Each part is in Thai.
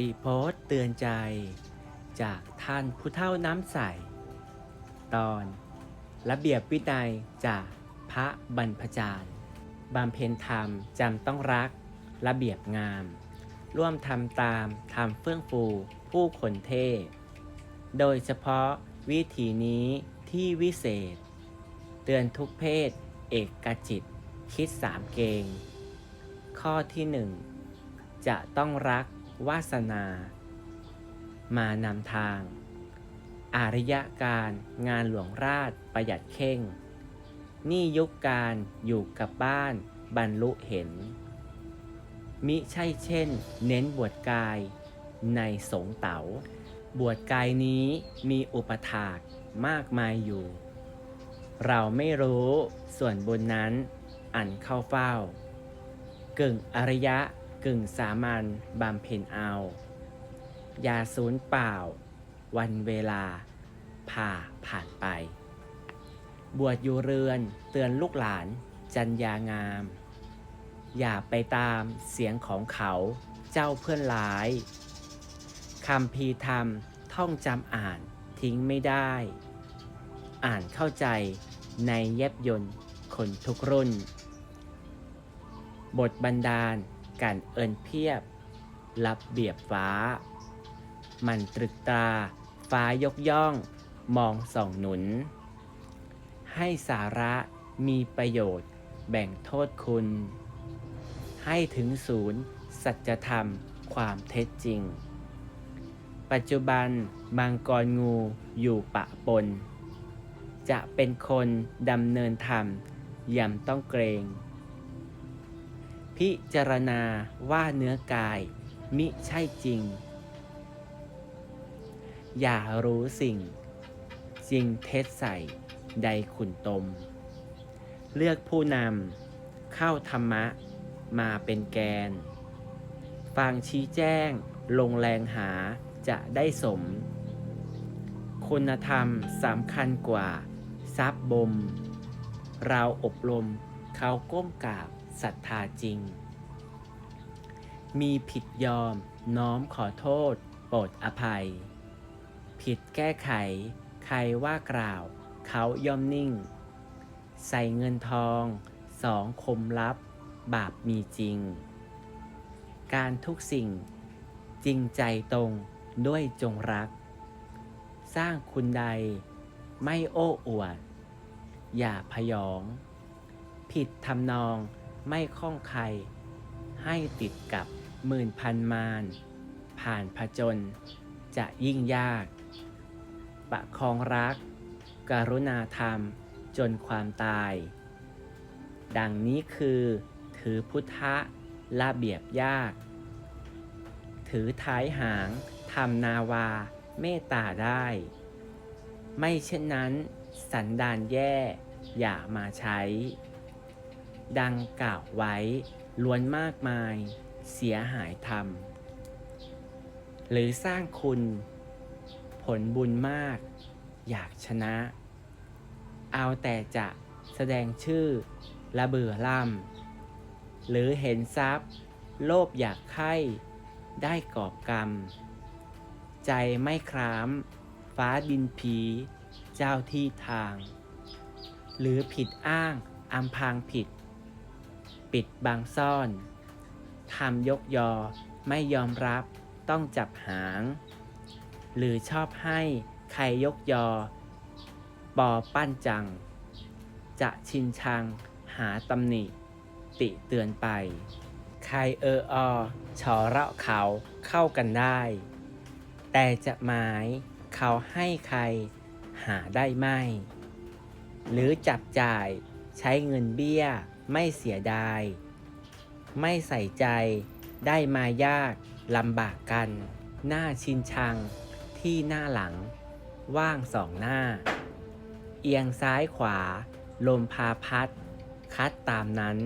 ติโพสต์เตือนใจ จากท่านผู้เท่าน้ำใส ตอนระเบียบวินัยจากพระบรรพจารย์บำเพ็ญธรรมจำต้องรัก ระเบียบงาม ร่วมทำตามทำเฟื่องฟูผู้คนเทศโดยเฉพาะวิถีนี้ที่วิเศษ เตือนทุกเพศ เอกกจิต คิดสามเกง ข้อที่หนึ่งจะต้องรัก วาสนา มานำทาง อารยการงานหลวงราชประหยัดเข่ง นี่ยุคการอยู่กับบ้านบรรลุเห็น มิใช่เช่น เน้นบวชกายในสงเต๋า บวชกายนี้มีอุปถากมากมายอยู่ เราไม่รู้ส่วนบุญนั้นอันเข้าเฝ้า กึ่งอริยะ กึ่งสามัญบำเพ็ญเอา ยาสูญเปล่า วันเวลาผ่าผ่านไป บวชอยู่เรือนเตือนลูกหลานจัญญางาม อย่าไปตามเสียงของเขาเจ้าเพื่อนหลายคำพีธรรมท่องจำอ่านทิ้งไม่ได้ อ่านเข้าใจในเย็บยนต์คนทุกรุ่น บทบันดาล กันเอินเพียบ รับเบียบฟ้า มันตรึกตา ฟ้ายกย่อง มองส่องหนุน ให้สาระมีประโยชน์ แบ่งโทษคุณ ให้ถึงศูนย์ สัจธรรมความเท็จจริง ปัจจุบันมังกรงูอยู่ปะปน จะเป็นคนดำเนินธรรมย่ำต้องเกรง พิจารณาว่าเนื้อกาย มิใช่จริง อย่ารู้สิ่ง จริงเท็จใส่ใดขุนตม เลือกผู้นำเข้าธรรมะมาเป็นแกน ฟังชี้แจ้งลงแรงหาจะได้สม คุณธรรมสำคัญกว่า ทรัพย์บม เราอบรมเขาก้มกราบ ศรัทธาจริง มีผิดยอมน้อมขอโทษ โปรดอภัย ผิดแก้ไข ใครว่ากล่าว เขาย่อมนิ่ง ใส่เงินทองสองคมลับ บาปมีจริง การทุกสิ่งจริงใจตรงด้วยจงรัก สร้างคุณใดไม่โอ้อวด อย่าพยอง ผิดทำนอง ไม่คล่องใคร ให้ติดกับหมื่นพันมานผ่านผจญจะยิ่งยาก ประคองรัก กรุณาธรรมจนความตาย ดังนี้คือถือพุทธะระเบียบยาก ถือท้ายหางทำนาวาเมตตาได้ ไม่เช่นนั้นสันดานแย่อย่ามาใช้ ดังกล่าวไว้ล้วนมากมาย เสียหายธรรม หรือสร้างคุณ ผลบุญมาก อยากชนะ เอาแต่จะแสดงชื่อระเบื่อล่ำหรือเห็นทรัพย์ โลภอยากไข้ได้กอบกรรม ใจไม่ครามฟ้าดินผีเจ้าที่ทาง หรือผิดอ้างอำพางผิด ปิดบังซ่อนทำยกยอไม่ยอมรับต้องจับหาง หรือชอบให้ใครยกยอ ปอปั้นจัง จะชินชังหาตำหนิ ติเตือนไป ใครเอออชอเราะเขาเข้ากันได้ แต่จะหมายเขาให้ใครหาได้ไม่ หรือจับจ่ายใช้เงินเบี้ย ไม่เสียดาย ไม่ใส่ใจ ได้มายากลำบากกัน หน้าชินชัง ที่หน้าหลัง ว่างสองหน้า เอียงซ้ายขวา ลมพาพัด คัดตามนั้น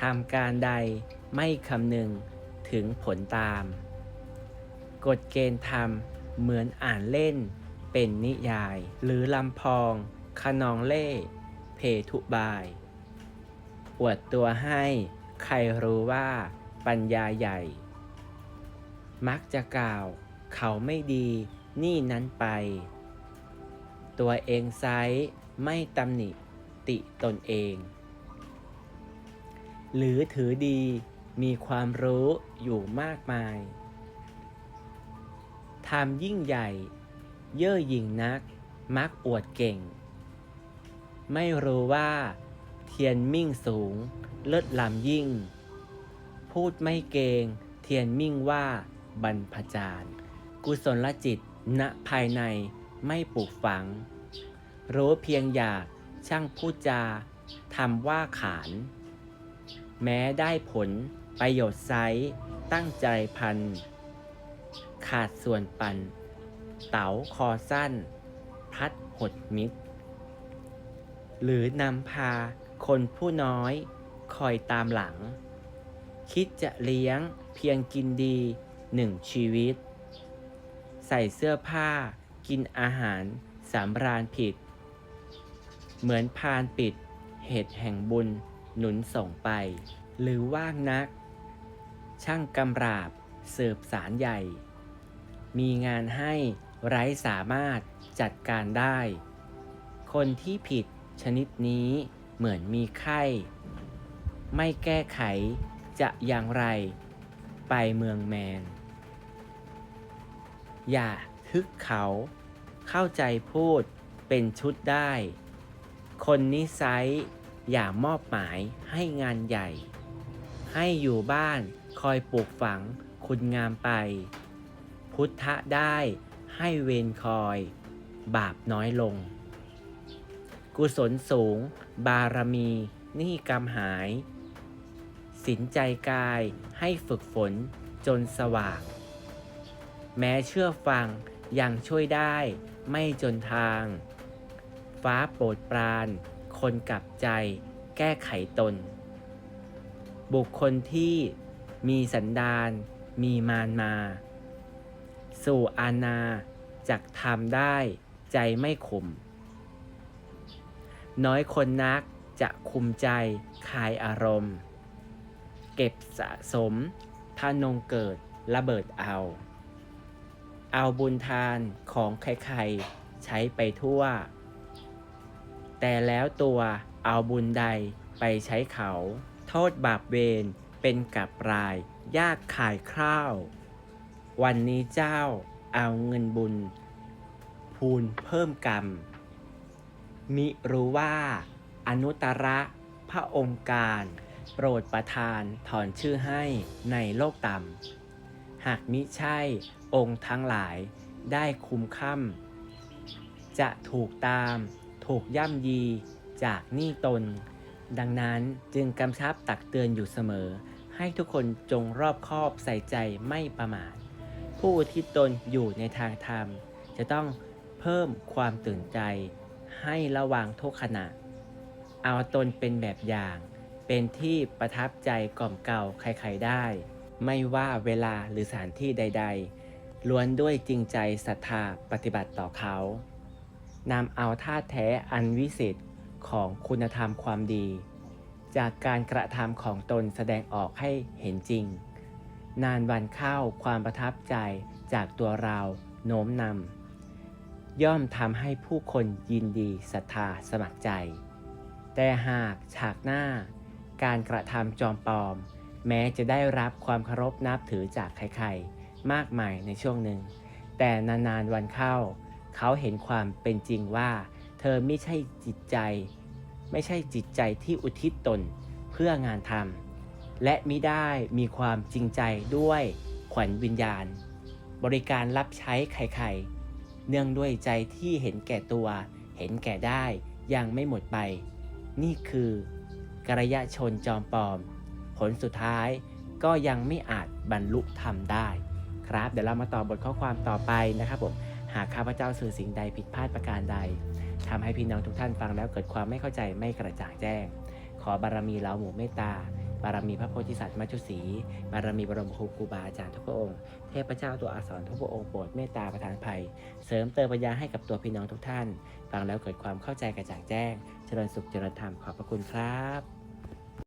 ทำการใดไม่คำนึงถึงผลตาม กฎเกณฑ์ธรรมเหมือนอ่านเล่น เป็นนิยาย หรือลำพอง ขนองเล่ เพทุบาย อวดตัวให้ใครรู้ว่าปัญญาใหญ่ มักจะกล่าว เขาไม่ดีนี่นั้นไป ตัวเองไซไม่ตำหนิติตนเอง หรือถือดีมีความรู้อยู่มากมายทำยิ่งใหญ่ เย่อหยิ่งนัก มักอวดเก่ง ไม่รู้ว่า ทียนมิ่งสูง เลิศลำยิ่ง พูดไม่เกง เทียนมิ่งว่าบรรพจารย์กุศลจิต ณภายในไม่ปลูกฝัง รู้เพียงอยากช่างพูดจาทำว่าขาน แม้ได้ผลประโยชน์ไซตั้งใจพัน ขาดส่วนปัน เต๋าคอสั้น พัดหดมิด หรือนำพา คนผู้น้อยคอยตามหลัง คิดจะเลี้ยงเพียงกินดีหนึ่งชีวิต ใส่เสื้อผ้ากินอาหารสำราญผิด เหมือนพานปิด เหตุแห่งบุญหนุนส่งไป หรือว่างนัก ช่างกำราบเสืบสารใหญ่ มีงานให้ไร้สามารถจัดการได้ คนที่ผิดชนิดนี้ เหมือนมีไข้ ไม่แก้ไขจะอย่างไร ไปเมืองแมน อย่าทึกเขา เข้าใจพูดเป็นชุดได้ คนนิสัยอย่ามอบหมายให้งานใหญ่ ให้อยู่บ้านคอยปลูกฝังคุณงามไป พุทธะได้ให้เวรคอย บาปน้อยลง กุศลสูง บารมีนี่กำหาย สินใจกายให้ฝึกฝนจนสว่าง แม้เชื่อฟังยังช่วยได้ไม่จนทาง ฟ้าโปรดปราน คนกลับใจ แก้ไขตน บุคคลที่มีสันดานมีมารมา สู่อาณาจักทำได้ใจไม่ขม น้อยคนนักจะคุมใจคลายอารมณ์ เก็บสะสมทานงเกิดระเบิดเอา เอาบุญทานของใครๆใช้ไปทั่ว แต่แล้วตัวเอาบุญใดไปใช้เขา โทษบาปเวรเป็นกับรายยากขายคร่าว วันนี้เจ้าเอาเงินบุญ พูนเพิ่มกรรม มิรู้ว่า อนุตตระพระองค์การ โปรดประทานถอนชื่อให้ในโลกต่ำ หากมิใช่องค์ทั้งหลายได้คุมค่ำจะถูกตาม ถูกย่ำยีจากหนี้ตน ดังนั้นจึงกำชับตักเตือนอยู่เสมอ ให้ทุกคนจงรอบคอบใส่ใจไม่ประมาท ผู้อุที่ตนอยู่ในทางธรรม จะต้องเพิ่มความตื่นใจ ให้ระวังทุกขณะ เอาตนเป็นแบบอย่าง เป็นที่ประทับใจกล่อมเกลาใครๆได้ ไม่ว่าเวลาหรือสถานที่ใด ๆ ล้วนด้วยจริงใจศรัทธาปฏิบัติต่อเขานำเอาท่าแท้อันวิเศษของคุณธรรมความดี จากการกระทำของตนแสดงออกให้เห็นจริง นานวันเข้าความประทับใจจากตัวเราโน้มนำ ย่อมทำให้ผู้คนยินดีศรัทธาสมัครใจ แต่หากฉากหน้า การกระทำจอมปลอม แม้จะได้รับความเคารพนับถือจากใครๆ มากมายในช่วงหนึ่ง แต่นานๆวันเข้า เขาเห็นความเป็นจริงว่า เธอไม่ใช่จิตใจ ไม่ใช่จิตใจที่อุทิศตนเพื่องานทำและมิได้มีความจริงใจด้วยขวัญวิญญาณ บริการรับใช้ใครๆ เนื่องด้วยใจที่เห็นแก่ตัว เห็นแก่ได้ยังไม่หมดไป นี่คือกระยะชนจอมปลอม ผลสุดท้ายก็ยังไม่อาจบรรลุธรรมได้ ครับ เดี๋ยวเรามาต่อบทข้อความต่อไปนะครับผมหากข้าพเจ้าสื่อสิ่งใดผิดพลาดประการใดทำให้พี่น้องทุกท่านฟังแล้วเกิดความไม่เข้าใจไม่กระจ่างแจ้ง ขอบารมีเหลาหมู่เมตตา บารมีพระโพธิสัตว์มัจจุศีบารมีบรมครูครูบาอาจารย์ทุกพระองค์ เทพเจ้าตัวอาสรทุกพระองค์โปรดเมตตาประทานภัย เสริมเติมปัญญาให้กับตัวพี่น้องทุกท่าน ฟังแล้วเกิดความเข้าใจกระจ่างแจ้ง เจริญสุขเจริญธรรมขอบพระคุณครับ